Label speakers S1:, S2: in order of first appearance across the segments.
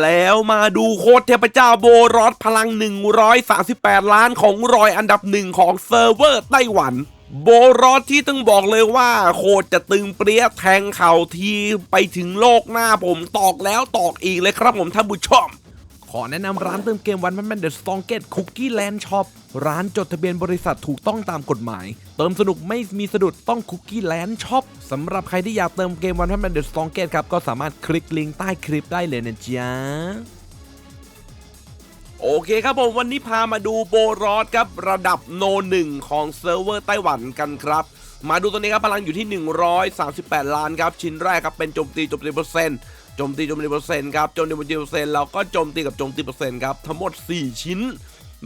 S1: แล้วมาดูโคตรเทพเจ้าโบรอสพลัง 138 ล้านของรอยอันดับหนึ่งของเซิร์ฟเวอร์ไต้หวัน โบรอสที่ต้องบอกเลยว่า โคตรจะตึงเปรี้ยแทงเข่าทีไปถึงโลกหน้าผมตอกแล้วตอกอีกเลยครับผมท่านผู้ชม อแนะนำร้านเติมเกมวันแมนแมนเดอะสตองเกตคุกกี้แลนด์ช็อปร้านจดทะเบียนบริษัทถูกต้องตามกฎหมาย เติมสนุกไม่มีสะดุดต้องคุกกี้แลนด์ช็อปสำหรับใครที่อยากเติมเกมวันแมนแมนเดอะสตองเกตครับ ก็สามารถคลิกลิงก์ใต้คลิปได้เลยนะจ๊ะโอเคครับผมวันนี้พามาดูโบรอสครับระดับโนหนึ่งของเซิร์ฟเวอร์ไต้หวันกันครับมาดูตัวนี้ครับพลังอยู่ที่ 138 ล้านครับ ชิ้นแรกครับเป็นโจมตีโจมตีเปอร์เซ็นต์ โจมตีโจมตีเปอร์เซ็นต์ครับโจมตีโจมตีเปอร์เซ็นต์แล้วก็โจมตีกับโจมตีเปอร์เซ็นต์ครับทั้งหมด 4 ชิ้น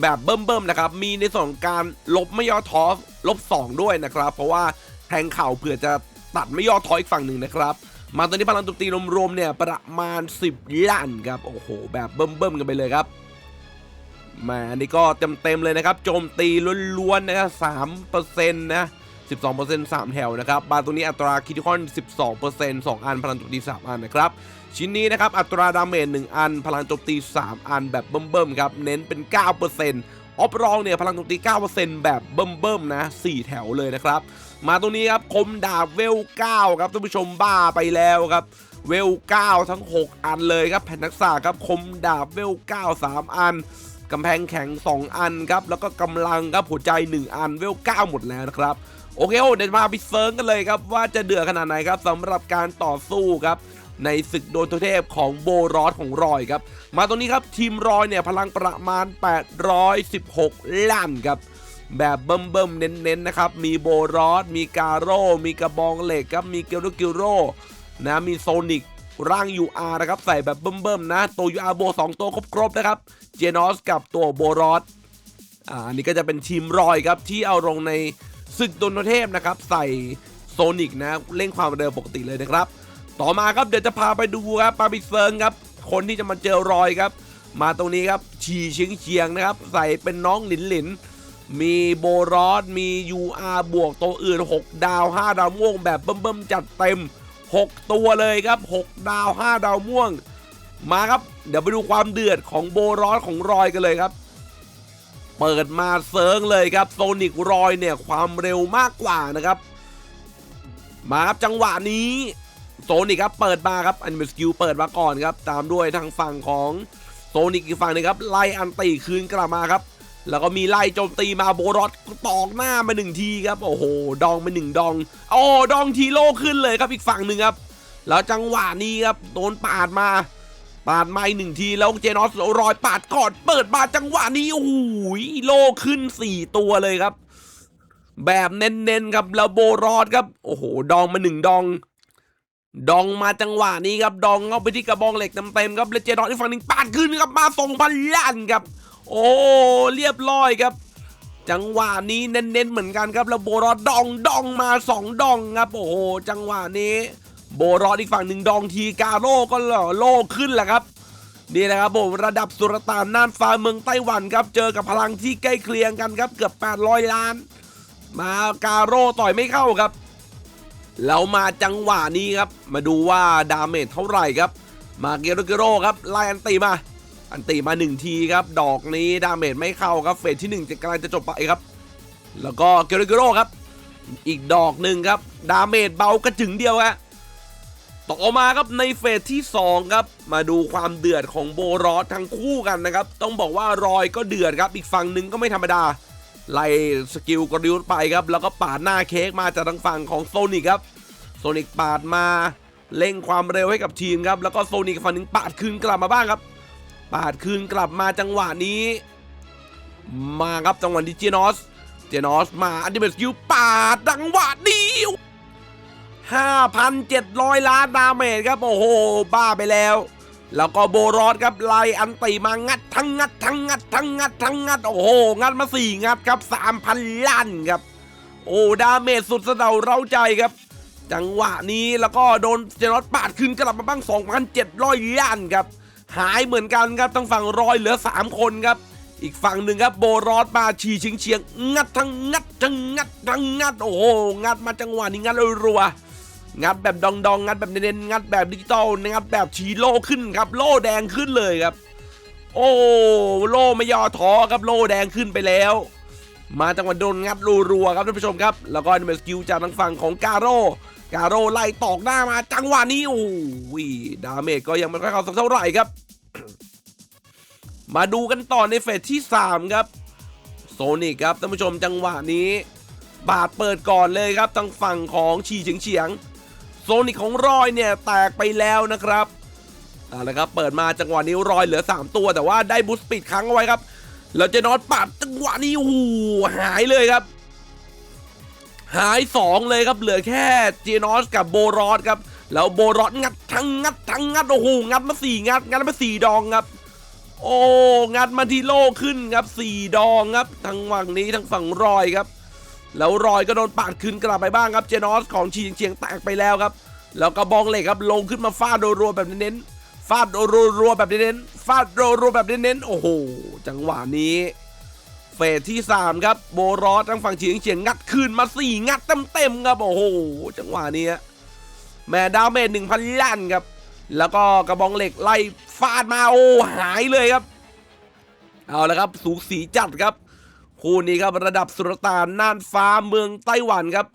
S1: แบบเบิ่มๆนะครับ มีในส่วนของการลบไม่ย่อท้อลบ 2 ด้วยนะครับ เพราะว่าแทงเข่าเผื่อจะตัดไม่ย่อท้ออีกฝั่งหนึ่งนะครับ มาตอนนี้พลังโจมตีรวมๆเนี่ยประมาณ 10ล้านครับโอ้โห แบบเบิ่มๆกันไปเลยครับมาอันนี้ก็เต็มๆเลยนะครับ โจมตีล้วนๆนะครับสามเปอร์เซ็นต์นะ สิบสองเปอร์เซ็นต์สามแถวนะครับบาตัวนี้อัตราคิทิคอนสิบสองเปอร์เซ็นต์สองอัน พลังโจมตีสามอันนะครับ ชิ้นนี้นะครับ อัตราดาเมจหนึ่งอัน พลังโจมตีสามอันแบบเบิ่มๆครับ เน้นเป็นเก้าเปอร์เซ็นต์ออฟรองเนี่ย พลังโจมตีเก้าเปอร์เซ็นต์แบบเบิ่มๆนะสี่แถวเลยนะครับ มาตรงนี้ครับ คมดาบเวลเก้าครับท่านผู้ชมบ้าไปแล้วครับเวล 9 ทั้ง 6 อันเลยครับ แผ่นทักษะครับคมดาบเวล 9 3 อันกำแพงแข็ง 2 อันครับ แล้วก็กำลังครับหัวใจ 1 อันเวล 9 หมดแล้วนะครับ โอเคโอ้เดี๋ยวมาไปเซิร์งกันเลยครับว่าจะเดือดขนาดไหนครับสำหรับการต่อสู้ครับในศึกโดนตัวเทพของโบรอสของรอยครับ มาตรงนี้ครับทีมรอยเนี่ยพลังประมาณ 816 ล้านครับแบบเบิ่มๆเน้นๆนะครับ มีโบรอส มีกาโร่ มีกระบองเหล็กครับ มีเกลโรกิโร่นะ มีโซนิกร่าง UR นะครับ ใส่แบบเบิ่มๆนะ ตัว UR โบสองตัวครบๆนะครับ เจนอสกับตัวโบรอส อ่า อันนี้ก็จะเป็นทีมรอยครับที่เอาลงใน ศึกดนเทพนะครับ ใส่โซนิกนะเร่งความเร็วปกติเลยนะครับ ต่อมาครับเดี๋ยวจะพาไปดูครับปาบิเซิงครับ คนที่จะมาเจอรอยครับ มาตรงนี้ครับฉีเชียงเชียงนะครับ ใส่เป็นน้องหลินหลินมีโบรอสมี UR บวกตัวอื่น 6 ดาว 5 ดาวม่วงแบบเบิ่มๆจัดเต็ม 6 ตัวเลยครับ 6 ดาว 5 ดาวม่วง มาครับ เดี๋ยวไปดูความเดือดของโบรอสของรอยกันเลยครับ เปิดมาเซิร์งเลยครับโซนิกรอยเนี่ยความเร็วมากกว่านะครับ มาครับจังหวะนี้โซนิกครับเปิดมาครับอันเป็นสกิลเปิดมาก่อนครับ ตามด้วยทางฝั่งของโซนิกอีกฝั่งนึงครับไล่อันตีคืนกลับมาครับ แล้วก็มีไล่โจมตีมาโบรอสตอกหน้ามาหนึ่งทีครับโอ้โหดองไปหนึ่งดองโอ้ดองทีโลขึ้นเลยครับอีกฝั่งหนึ่งครับ แล้วจังหวะนี้ครับโดนปาดมา ปาดมาหนึ่งทีแล้วเจนอสรอยปาดก่อนเปิดมาจังหวะนี้โอ้โหโลขึ้น 4 ตัวเลยครับ แบบเน้นๆครับแล้วโบรอดครับ โอ้โห ดองมาหนึ่งดอง ดองมาจังหวะนี้ครับ ดองเข้าไปที่กระบองเหล็กเต็มๆครับแล้วเจนอสอีกฝั่งหนึ่งปาดขึ้นครับมาส่งพันล้านครับ โอ้เรียบร้อยครับจังหวะนี้เน้นๆเหมือนกันครับแล้วโบรอดดองดองมาสองดองครับ โอ้โหจังหวะนี้ โบรอดอีกฝั่งหนึ่งดองทีกาโร่ก็หล่อโล่ขึ้นแหละครับนี่นะครับผมระดับสุรตานน่านฟ้าเมืองไต้หวันครับ เจอกับพลังที่ใกล้เคียงกันครับ เกือบ 800 ล้าน มากาโร่ต่อยไม่เข้าครับ แล้วมาจังหวะนี้ครับ มาดูว่าดาเมจเท่าไหร่ครับ มาเกโรเกโร่ครับไล่อันตีมา อันตีมา 1 ทีครับ ดอกนี้ดาเมจไม่เข้าครับเฟสที่ 1 จะกำลังจะจบไปครับ แล้วก็เกโรเกโร่ครับ อีกดอกหนึ่งครับ ดาเมจเบากระจึงเดียวฮะ ต่อมาครับในเฟสที่ 2 ครับ มาดูความเดือดของโบรอสทั้งคู่กันนะครับ ต้องบอกว่ารอยก็เดือดครับ อีกฝั่งหนึ่งก็ไม่ธรรมดา ไล่สกิลกริวไปครับ แล้วก็ปาดหน้าเค้กมาจากทางฝั่งของโซนิกครับ โซนิกปาดมาเร่งความเร็วให้กับทีมครับ แล้วก็โซนิกฝั่งหนึ่งปาดคืนกลับมาบ้างครับ ปาดคืนกลับมาจังหวะนี้ มาครับจังหวะนี้เจนอส เจนอสมาอันดิเมสกิลปาดจังหวะนี้ 5,700 ล้านดาเมจครับ โอ้โห บ้าไปแล้ว แล้วก็โบรอสครับไล่อันตีมางัดทั้งงัดทั้งงัดทั้งงัดทั้งงัด โอ้โห งัดมา 4 งัดครับ 3,000 ล้านครับ โอ้ดาเมจสุดสะเดาเร้าใจครับ จังหวะนี้แล้วก็โดนเจนอสปาดขึ้นกลับมาบ้าง 2,700 ล้านครับ หายเหมือนกันครับทั้งฝั่งรอยเหลือ 3 คนครับอีกฝั่งหนึ่งครับโบรอสมาฉีเฉียงเฉียงงัดทั้งงัดทั้งงัดทั้งงัดโอ้โหงัดมาจังหวะนี้งัดรัวๆ งัดแบบดองดองงัดแบบเน้นๆงัดแบบดิจิตอลงัดแบบชีโล่ขึ้นครับ โล่แดงขึ้นเลยครับ โอ้โล่ไม่ย่อท้อครับโล่แดงขึ้นไปแล้ว มาจังหวะโดนงัดรัวๆครับท่านผู้ชมครับ แล้วก็เป็นสกิลจากทางฝั่งของกาโร่กาโร่ไล่ตอกหน้ามาจังหวะนี้โอ้ยดาเมจก็ยังไม่ค่อยเข้าสักเท่าไหร่ครับ มาดูกันต่อในเฟสที่ 3 ครับโซนิกครับท่านผู้ชมจังหวะนี้ บาดเปิดก่อนเลยครับทางฝั่งของชีเฉียงเฉียง โซนิกของรอยเนี่ยแตกไปแล้วนะครับเอาละครับเปิดมาจังหวะนี้รอยเหลือ 3 ตัว แต่ว่าได้บูสต์ปิดครั้งเอาไว้ครับแล้วเจนอตปัดจังหวะนี้โอ้โหหายเลยครับ หาย 2 เลยครับเหลือแค่เจนอสกับโบรอสครับแล้วโบรอสงัดทั้งงัดทั้งงัดโอ้โหงัดมาสี่งัดงัดมาสี่ดองครับโอ้งัดมาที่โลขึ้นครับสี่ดองครับทางฝั่งนี้ทางฝั่งรอยครับ แล้วรอยก็โดนปาดคืนกลับไปบ้างครับเจนอสของชีเชียงแตกไปแล้วครับ แล้วก็บองเหล็กครับลงขึ้นมาฟาดรัวๆแบบเน้นๆฟาดรัวๆแบบเน้นๆฟาดรัวๆแบบเน้นๆโอ้โหจังหวะนี้เฟสที่ 3 ครับโบรอสทางฝั่งเฉียงเฉียงงัดคืนมา 4 งัดเต็มๆครับ โอ้โห จังหวะนี้ฮะแม่ดาวเมจ1,000ล้านครับ แล้วก็กระบองเหล็กไล่ฟาดมาโอ้หายเลยครับ เอาละครับ สูสีจัดครับ คู่นี้ครับระดับสุลต่านน่านฟ้าเมืองไต้หวันครับ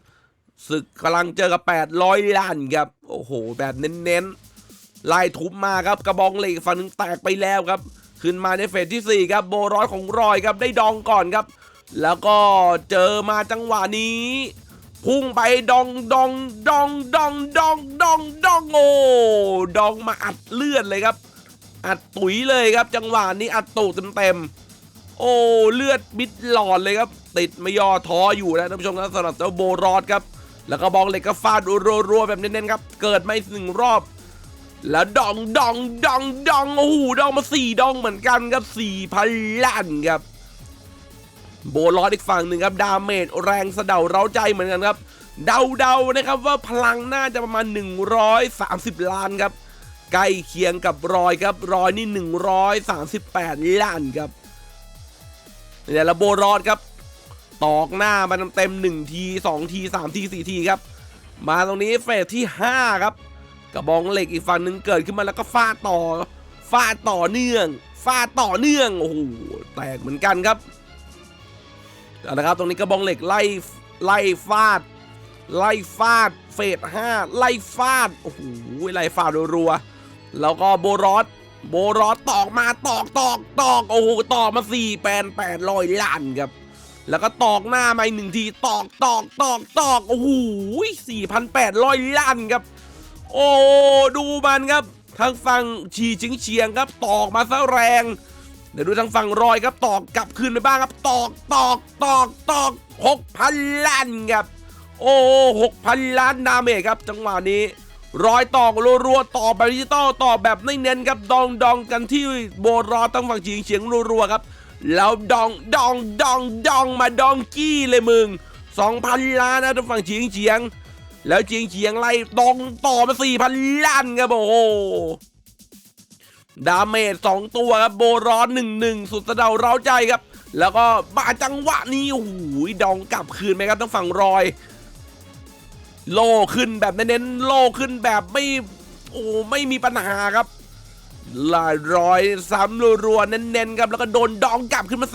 S1: ศึกกำลังเจอกับ 800 ล้านครับ โอ้โห แบบเน้นๆไล่ทุบมาครับกระบองเหล็กฝั่งนึงแตกไปแล้วครับ ขึ้นมาในเฟสที่ 4 ครับโบร้อสของรอยครับได้ดองก่อนครับ แล้วก็เจอมาจังหวะนี้ พุ่งไปดองดองดองดองดองดองดองโอ้ดองมาอัดเลือดเลยครับ อัดตุ๋ยเลยครับ จังหวะนี้อัดตูดเต็มๆ โอ้เลือดบิดหลอดเลยครับ ติดไม่ย่อท้ออยู่นะท่านผู้ชมครับสำหรับเจ้าโบรอสครับ แล้วก็บองเหล็กก็ฟาดรัวๆแบบเน้นๆครับ เกิดไม่หนึ่งรอบ แล้วดองดองดองดองโอ้โหดองมาสี่ดองเหมือนกันครับสี่พันล้านครับ โบลอดอีกฝั่งหนึ่งครับ ดาเมจแรงสะเดาเร้าใจเหมือนกันครับ เดาๆนะครับว่าพลังน่าจะประมาณ 130 ล้านครับใกล้เคียงกับรอยครับรอยนี่ 138 ล้านครับ เนี่ยแล้วโบรอดครับ ตอกหน้ามาเต็มๆ1ที2ที3ที4ทีครับ มาตรงนี้เฟสที่5ครับกระบองเหล็กอีกฝั่งหนึ่งเกิดขึ้นมาแล้วก็ฟาดต่อฟาดต่อเนื่องฟาดต่อเนื่องโอ้โหแตกเหมือนกันครับเอาละครับตรงนี้กระบองเหล็กไล่ไล่ฟาด ไล่ฟาดเฟสห้าไล่ฟาดโอ้โหไล่ฟาดรัวๆแล้วก็โบรอส โบรอตอกมาตอกตอกตอกโอ้โหตอกมาสี่แปนแปดร้อยล้านครับ แล้วก็ตอกหน้ามาอีกหนึ่งทีตอกตอกตอกตอกโอ้โหสี่พันแปดร้อยล้านครับ โอ้ดูมันครับทางฝั่งฉีชิงเฉียงครับ ตอกมาซะแรง เดี๋ยวดูทางฝั่งรอยครับตอกกลับคืนไปบ้างครับ ตอกตอกตอกตอกหกพันล้านครับ โอ้หกพันล้านดาเมจครับ จังหวะนี้ รอยต่อรัวๆต่อแบบดิจิตอลต่อแบบไม่เน้นครับดองดองกันที่โบรอทางฝั่งฉีงเฉียงรัวๆครับ แล้วดองดองดองดองมาดองกี้เลยมึงสองพันล้านนะทางฝั่งฉีงเฉียง แล้วเฉียงเฉียงไล่ตองต่อมาสี่พันล้านครับโอ้โหดาเมจสองตัวครับโบรอนหนึ่งหนึ่งสุดสะเดาเร้าใจครับ แล้วก็มาจังหวะนี้โอ้โหดองกลับคืนไหมครับทั้งฝั่งรอย โลขึ้นแบบเน้นๆโลขึ้นแบบไม่โอ้ไม่มีปัญหาครับลายรอยซ้ำรัวๆเน้นๆครับแล้วก็โดนดองกลับขึ้นมา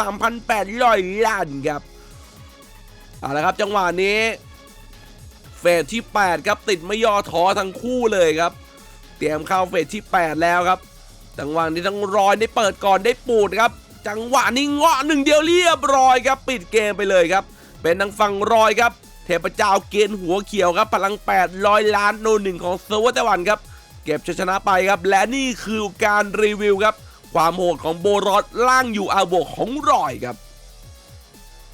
S1: 3,800ล้านครับเอาละครับจังหวะนี้เฟสที่ 8 ครับติดไม่ย่อท้อทั้งคู่เลยครับ เตรียมเข้าเฟสที่ 8 แล้วครับ จังหวะนี้ทั้งรอยได้เปิดก่อนได้ปูดครับ จังหวะนี้เงาะหนึ่งเดียวเรียบร้อยครับ ปิดเกมไปเลยครับ เป็นทางฝั่งรอยครับ เทพเจ้าเกณฑ์หัวเขียวครับพลัง 800 ล้านโนหนึ่งของเซิร์ฟเวอร์ไต้หวันครับเก็บชัยชนะไปครับและนี่คือการรีวิวครับ ความโหดของโบรอดล่างอยู่อาโบกของรอยครับ